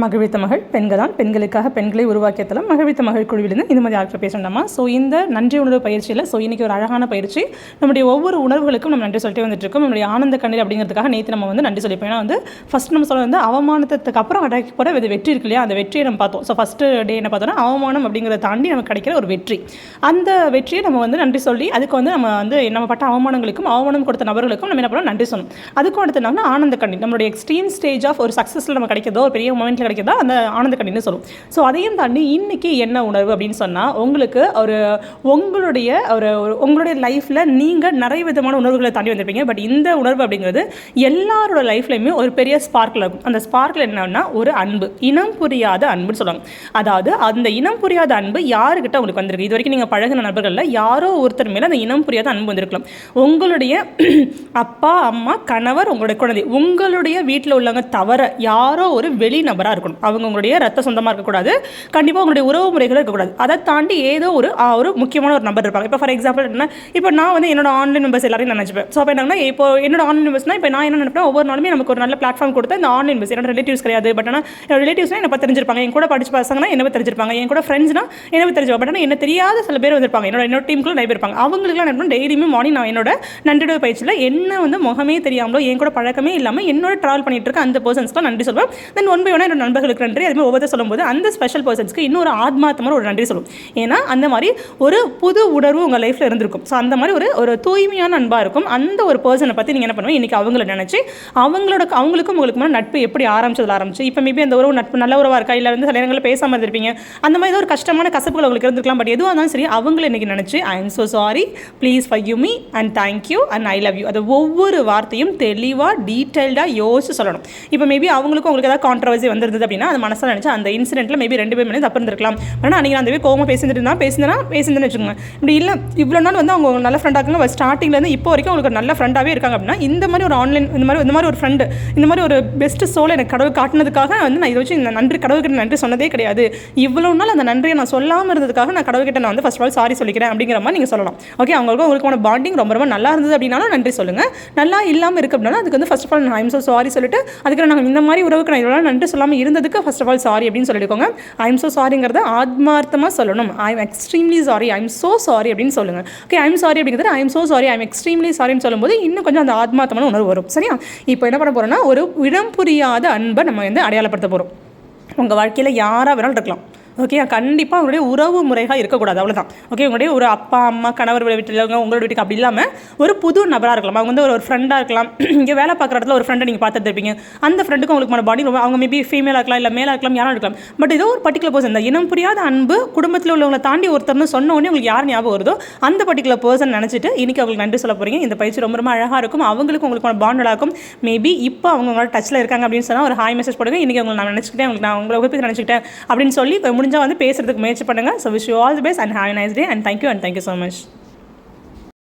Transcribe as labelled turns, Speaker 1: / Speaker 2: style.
Speaker 1: மகிழ்வித்த மகள் பெண்கள் தான் பெண்களுக்காக பெண்களை உருவாக்கிய தளம் மகிழ்வித்த மகள் குழுவிலிருந்து இந்த மாதிரி ஆட்கள் பேசணும்மா ஸோ இந்த நன்றி உணர்வு பயிற்சியில் ஸோ இன்றைக்கி ஒரு அழகான பயிற்சி. நம்முடைய ஒவ்வொரு உணர்வுகளுக்கும் நம்ம நன்றி சொல்லிட்டு வந்துட்டு இருக்கோம் நம்முடைய ஆனந்த கண்ணீர் அப்படிங்கிறதுக்காக நேற்று நம்ம வந்து நன்றி சொல்லிப்போம். ஏன்னா வந்து ஃபஸ்ட் நம்ம சொல்ல வந்து அவமானத்துக்கு அப்புறம் அடக்கி போகிற இது வெற்றி இருக்கு இல்லையா? அந்த வெற்றியை நம்ம பார்த்தோம். ஸோ ஃபஸ்ட்டு டே என்ன பார்த்தோம்னா அவமானம் அப்படிங்கிறத தாண்டி நமக்கு கிடைக்கிற ஒரு வெற்றி. அந்த வெற்றியை நம்ம வந்து நன்றி சொல்லி அதுக்கு வந்து நம்ம வந்து நம்ம பட்ட அவமானங்களுக்கும் அவமானம் கொடுத்த நபர்களுக்கும் நம்ம என்ன பண்ணோம்? நன்றி சொல்லணும் அதுக்கும் அடுத்து என்னன்னா ஆனந்த கண்ணீர். நம்மளுடைய எக்ஸ்ட்ரீம் ஸ்டேஜ் ஆஃப் ஒரு சக்ஸஸில் நம்ம கிடைக்கிறதோ ஒரு பெரிய மூமெண்ட்டில் கிடைக்கிறதா அந்த ஆனந்த கண்ணீர்னு சொல்லும். ஸோ அதையும் தாண்டி இன்றைக்கி என்ன உணர்வு அப்படின்னு சொன்னால் உங்களுக்கு ஒரு உங்களுடைய ஒரு ஒரு- உங்களுடைய லைஃப்பில் நீங்கள் நிறைய விதமான உணர்வுகளை தாண்டி வந்திருப்பீங்க. பட் இந்த உணர்வு அப்படிங்கிறது எல்லாரோட லைஃப்லையுமே ஒரு பெரிய ஸ்பார்க்கில் இருக்கும். அந்த ஸ்பார்க்கில் என்னன்னா ஒரு அன்பு. இனம் புரியாத அன்புன்னு சொல்லுவாங்க. அதாவது அந்த இனம் புரியாத அன்பு யாருக்கிட்ட உங்களுக்கு வந்திருக்கு? இது வரைக்கும் நீங்கள் பழகின நபர்களில் யாரோ ஒருத்தர் மேலே அந்த இனம் புரியாத அன்பு வந்திருக்கலாம். உங்களுடைய அப்பா அம்மா கணவர் உங்களுடைய குழந்தை. உங்களுடைய வீட்டில் உள்ளவங்க தவிர யாரோ ஒரு வெளி நபராக இருக்கணும். அவங்க உங்களுடைய ரத்த சொந்தமாக இருக்கக்கூடாது. கண்டிப்பாக உங்களுடைய உறவு முறைகள் இருக்கக்கூடாது. அதை தாண்டி ஏதோ ஒரு ஒரு முக்கியமான ஒரு நம்பர் இருப்பாங்க. இப்போ ஃபார் எக்ஸாம்பிள் என்ன இப்போ நான் வந்து என்னோட ஆன்லைன் மெம்பர்ஸ் எல்லாரையும் நினச்சிப்பேன். ஸோ அப்போ என்னன்னா இப்போ என்னோட ஆன்லைன் மெம்பர்ஸ்னா இப்போ நான் என்ன நினைப்பேன் ஒவ்வொரு நாளுமே நமக்கு ஒரு நல்ல பிளாட்ஃபார்ம் கொடுத்து இந்த ஆன்லைன் மெம்பர்ஸ் என்னோட ரிலேட்டிவ்ஸ் கிடையாது. பட் ஆனால் என்னோட என்ன பற்றி தெரிஞ்சிருப்பாங்க. என் கூட படிச்சு பசங்கன்னா என்ன தெரிஞ்சிருப்பாங்க. என் கூட ஃப்ரெண்ட்ஸ்னா என்ன பத்தி தெரிஞ்சிருப்பாங்க. பட் ஆனால் என்ன தெரியாத சில பேர் வந்திருப்பாங்க. என்னோட என்னோட டீமுக்குள்ள நிறைய பேர் இருப்பாங்க. அவங்களுக்குலாம் என்ன டெய்லியுமே மார்னிங் நான் என்னோட நன்றியுடைய பயிற்சியில் என்ன வந்து முகமே தெரியாமலோ என் கூட பழக்கமே இல்லாமல் என்னோட ட்ராவல் பண்ணிட்டு இருக்க அந்த பர்சன்ஸ்க்கு நன்றி சொல்வேன் தென் ஒன் பை ஒன் என்னோட நண்பர்களுக்கு நன்றி. அதுமாதிரி ஒவ்வொருத்தர் சொல்லும்போது அந்த ஸ்பெஷல் பர்சன்ஸ்க்கு இன்னொரு ஆத்மாத்தமான ஒரு நன்றி சொல்லும். ஏன்னா அந்த மாதிரி ஒரு புது உணர்வு உங்கள் லைஃப்பில் இருந்திருக்கும். ஸோ அந்த மாதிரி ஒரு ஒரு தூய்மையான அன்பாக இருக்கும். அந்த ஒரு பர்சனை பற்றி நீங்கள் என்ன பண்ணுவோம் இன்றைக்கி அவங்கள நினச்சி அவங்களோட அவங்களுக்கும் உங்களுக்கு நட்பு எப்படி ஆரம்பிச்சதில் ஆரம்பிச்சு இப்போ மேபி அந்த உறவு நட்பு நல்ல உறவாக இருக்கா? இல்லை வந்து சில நேரங்களில் பேசாமல் இருந்திருப்பீங்க. அந்த மாதிரி ஒரு கஷ்டமான கசப்புகள் உங்களுக்கு இருந்திருக்கலாம். பட் எதுவாக இருந்தாலும் சரி அவங்கள இன்றைக்கி நினச்சி I am so sorry please five you me and thank you and I love you அது ஒவ்வொரு வார்த்தையும் தெளிவாக டீட்டெயில்டாக யோசிச்சு சொல்லணும். இப்போ மேபி அவங்களுக்கும் உங்களுக்கு ஏதாவது கான்ட்ரவர்சி இருந்தது அப்படின்னா அது மனசில் நினச்சி அந்த இன்சிடென்ட்டில் மேபி ரெண்டு பேர் மேலே தப்பு இருந்திருக்கலாம். ஆனால் அன்றைக்கி அந்த போய் கோவமாக பேசிட்டு இருந்தா பேசினா பேசியிருந்தேன்னு வச்சுக்கோங்க. இப்படி இல்லை இவ்வளோ நாள் வந்து அவங்க நல்ல ஃப்ரெண்டாக இருக்காங்க ஸ்டார்டிங்லேருந்து இப்போ வரைக்கும் அவங்களுக்கு நல்ல ஃப்ரெண்டாகவே இருக்காங்க அப்படின்னா இந்த மாதிரி ஒரு ஆன்லைன் இந்த மாதிரி இந்த மாதிரி ஒரு ஃப்ரெண்டு இந்த மாதிரி ஒரு பெஸ்ட் சோல் எனக்கு கடவுள் காட்டினதுக்காக வந்து நான் இதை வச்சு இந்த நன்றி கடவுள்கிட்ட நன்றி சொன்னதே கிடையாது. இவ்வளோ நாள் அந்த நன்றியை நான் சொல்லாமல் இருந்ததுக்காக நான் கடவுள்கிட்ட நான் வந்து ஃபர்ஸ்ட் ஆஃப் ஆல் சாரி சொல்லிக்கிறேன் அப்படிங்கிற மாதிரி நீங்கள் சொல்லலாம். ஓகே அவங்களுக்கு உங்களுக்கான பாண்டிங் ரொம்ப ரொம்ப நல்லா இருந்தது அப்படின்னாலும் நன்றி சொல்லுங்கள் நல்லா இல்லாமல் இருக்கு அப்படின்னாலும் அதுக்கு வந்து ஃபர்ஸ்ட் ஆஃப் ஆல் நான் ஐம் ஸோ சாரி சொல்லிட்டு அதுக்கு நாங்கள் இந்த மாதிரி உறவுக்கு நான் இவ்வளோ நன்றி சொல்லாமல் இருந்ததுக்கு ஃபர்ஸ்ட் ஆஃப் ஆல் சாரி அப்படின்னு சொல்லிடுக்கோங்க. ஐ எம் ஸோ சாரிங்கிறத ஆத்மார்த்தமாக சொல்லணும். I am extremely sorry I'm so sorry அப்படின்னு சொல்லுங்கள் ஓகே ஐம் சாரி அப்படிங்கிறது I'm so sorry I am extremely சாரின்னு சொல்லும்போது இன்னும் கொஞ்சம் அந்த ஆத்மார்த்தமான உணர்வு வரும். சரியா? இப்போ என்ன பண்ண போகிறோம்னா ஒரு இடம் புரியாத அன்பை நம்ம வந்து அடையாளப்படுத்த போகிறோம் உங்கள் வாழ்க்கையில் யாராக வேணாலும் இருக்கலாம். ஓகே கண்டிப்பாக உங்களுடைய உறவு முறையாக இருக்கக்கூடாது அவ்வளோதான் ஓகே உங்களுடைய ஒரு அப்பா அம்மா கணவர் வீட்டில் உங்களோட வீட்டுக்கு அப்படி இல்லாமல் ஒரு புது நபராக இருக்கலாம். அவங்க வந்து ஒரு ஒரு ஃப்ரெண்டாக இருக்கலாம். இங்கே வேலை பார்க்குற இடத்துல ஒரு ஃப்ரெண்டை நீங்கள் பார்த்துட்டு இருப்பீங்க. அந்த ஃப்ரெண்டுக்கு உங்களுக்கு பாடி ரொம்ப அவங்க மேபி ஃபீமேலாக இருக்கலாம் இல்லை மேலாக இருக்கலாம் யாரும் இருக்கலாம். பட் ஏதோ ஒரு பர்டிகுலர் பர்சன் தான் இனம் புரியாத அன்பு குடும்பத்தில் உள்ளவங்களை தாண்டி ஒருத்தர்னு சொன்ன உடனே உங்களுக்கு யார் ஞாபகம் வருதோ அந்த பர்டிகுலர் பர்சன் நினச்சிட்டு இன்னைக்கு அவங்களுக்கு நன்றி சொல்ல போகிறீங்க இந்த பயிற்சி ரொம்ப ரொம்ப அழகாக இருக்கும். அவங்களுக்கும் உங்களுக்கு பாண்ட் இருக்கும். மேபி இப்போ அவங்க உங்களோட டச்சில் இருக்காங்க அப்படின்னு சொன்னால் ஒரு ஹாய் மெசேஜ் போடுங்க. இன்றைக்கி அவங்களை நான் நினச்சிக்கிட்டேன் உங்களுக்கு நான் உங்களை நினச்சிக்கிட்டேன் அப்படின்னு சொல்லி முடிஞ்சால் வந்து பேசுகிறதுக்கு முயற்சி பண்ணுங்கள் so wish you all the best and have nice day and thank you and thank you so much